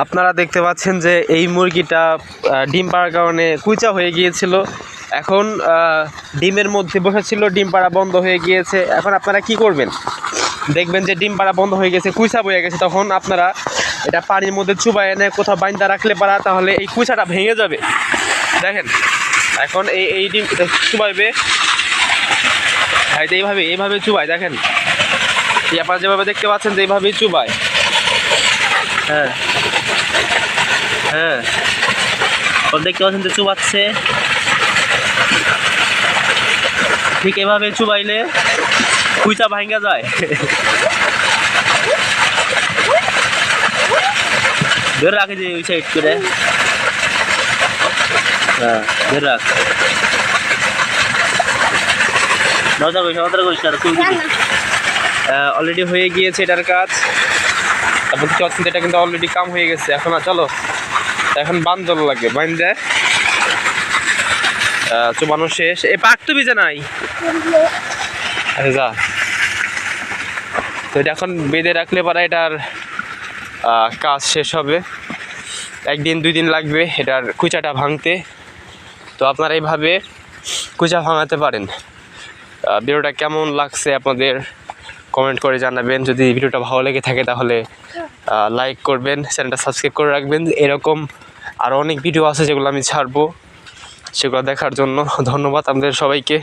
আপনারা দেখতে পাচ্ছেন যে এই মুরগিটা ডিম পাড়ার কারণে কুইচা হয়ে গিয়েছিল। এখন ডিমের মধ্যে বসেছিল, ডিম পাড়া বন্ধ হয়ে গিয়েছে। এখন আপনারা কি করবেন? দেখবেন যে ডিম পাড়া বন্ধ হয়ে গেছে, কুইচা বয়ে গেছে। তখন আপনারা এটা পানির মধ্যে চুবাই এনে কোথাও বাইন্দা রাখলে পারা, তাহলে এই কুইচাটা ভেঙে যাবে। দেখেন, এখন এই এই ডিম চুবাইবে। এইভাবে এইভাবে চুবাই দেখেন আপনারা যেভাবে দেখতে পাচ্ছেন যে এইভাবেই চুবাই হ্যাঁ। হ্যাঁ। ওর দেখতে পাচ্ছেন যে চুবাচ্ছে। ঠিক এভাবে চুবাইলে কুইচা ভাঙ্গা যায়। ধরে রাখে যে ওই সাইড করে। হ্যাঁ ধরে রাখ। দরজা করিস আমাদের করিস অলরেডি হয়ে গিয়েছে এটার কাজ। তারপর দেখতে পাচ্ছেন এটা কিন্তু অলরেডি কাম হয়ে গেছে। এখন আর চলো, এখন বান্ধল লাগে বান্ধে চুবানো শেষ। এ, পাক তো বিজে নাই। যা। তো এটা এখন বেঁধে রাখলে পরে এটার কাজ শেষ হবে। একদিন, দুই দিন লাগবে এটার কুচাটা ভাঙতে। তো আপনারা এইভাবে কুচা ভাঙাতে পারেন। ভিডিওটা কেমন লাগছে আপনাদের? কমেন্ট করে জানাবেন। যদি ভিডিওটা ভালো লেগে থাকে তাহলে লাইক করবেন, চ্যানেলটা সাবস্ক্রাইব করে রাখবেন। এরকম আরও অনেক ভিডিও আছে যেগুলো আমি ছাড়বো, সেগুলো দেখার জন্য ধন্যবাদ আমাদের সবাইকে।